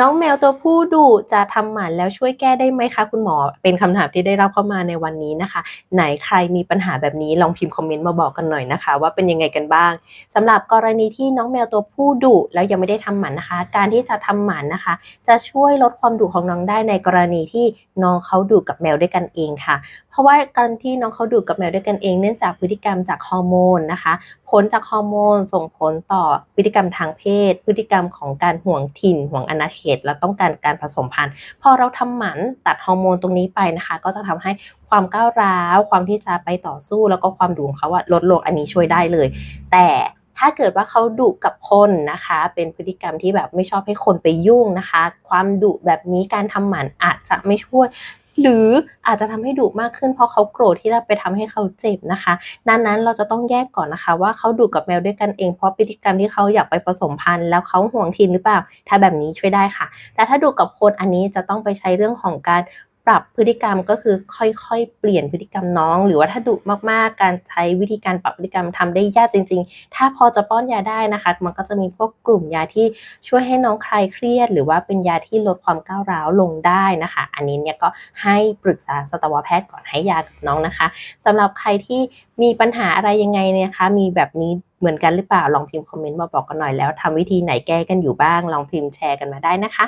น้องแมวตัวผู้ดุจะทำหมันแล้วช่วยแก้ได้ไหมคะคุณหมอ เป็นคำถามที่ได้รับเข้ามาในวันนี้นะคะ ไหนใครมีปัญหาแบบนี้ลองพิมพ์คอมเมนต์มาบอกกันหน่อยนะคะ ว่าเป็นยังไงกันบ้างสำหรับกรณีที่น้องแมวตัวผู้ดุแล้วยังไม่ได้ทำหมันนะคะ การที่จะทำหมันนะคะ จะช่วยลดความดุของน้องได้ในกรณีที่น้องเขาดุกับแมวด้วยกันเองค่ะ เพราะว่าการที่น้องเขาดุกับแมวด้วยกันเองเนื่องจากพฤติกรรมจากฮอร์โมนนะคะผลจากฮอร์โมนส่งผลต่อพฤติกรรมทางเพศ พฤติกรรมของการห่วงถิ่นห่วงอาณาเขต และต้องการการผสมพันธุ์ พอเราทำหมันตัดฮอร์โมนตรงนี้ไปนะคะ ก็จะทำให้ความก้าวร้าว ความที่จะไปต่อสู้แล้วก็ความดุของเขาว่าลดลงอันนี้ช่วยได้เลย แต่ถ้าเกิดว่าเขาดุกับคนนะคะ เป็นพฤติกรรมที่แบบไม่ชอบให้คนไปยุ่งนะคะ ความดุแบบนี้การทำหมันอาจจะไม่ช่วย หรืออาจจะทำให้ดุมากขึ้นเพราะเขาโกรธที่เราไปทำให้เขาเจ็บนะคะ ดังนั้นเราจะต้องแยกก่อนนะคะ ว่าเขาดุกับแมวด้วยกันเองเพราะพฤติกรรมที่เขาอยากไปผสมพันธุ์แล้วเขาห่วงทินหรือเปล่า ถ้าแบบนี้ช่วยได้ค่ะ แต่ถ้าดุกับคนอันนี้จะต้องไปใช้เรื่องของการ ปรับพฤติกรรมก็คือค่อยๆ เปลี่ยนพฤติกรรมน้อง หรือว่าถ้าดุมากๆ การใช้วิธีการปรับพฤติกรรมทำได้ยากจริง ๆ ถ้าพอจะป้อนยาได้นะคะ มันก็จะมีพวกกลุ่มยาที่ช่วยให้น้องคลายเครียด หรือว่าเป็นยาที่ลดความก้าวร้าวลงได้นะคะ อันนี้เนี่ยก็ให้ปรึกษาสัตวแพทย์ก่อนให้ยากับน้องนะคะสำหรับใครที่มีปัญหาอะไรยังไงเนี่ยคะ มีแบบนี้เหมือนกันหรือเปล่าลองพิมพ์คอมเมนต์มาบอกกันหน่อยแล้วทำวิธีไหนแก้กันอยู่บ้าง ลองพิมพ์แชร์กันมาได้นะคะ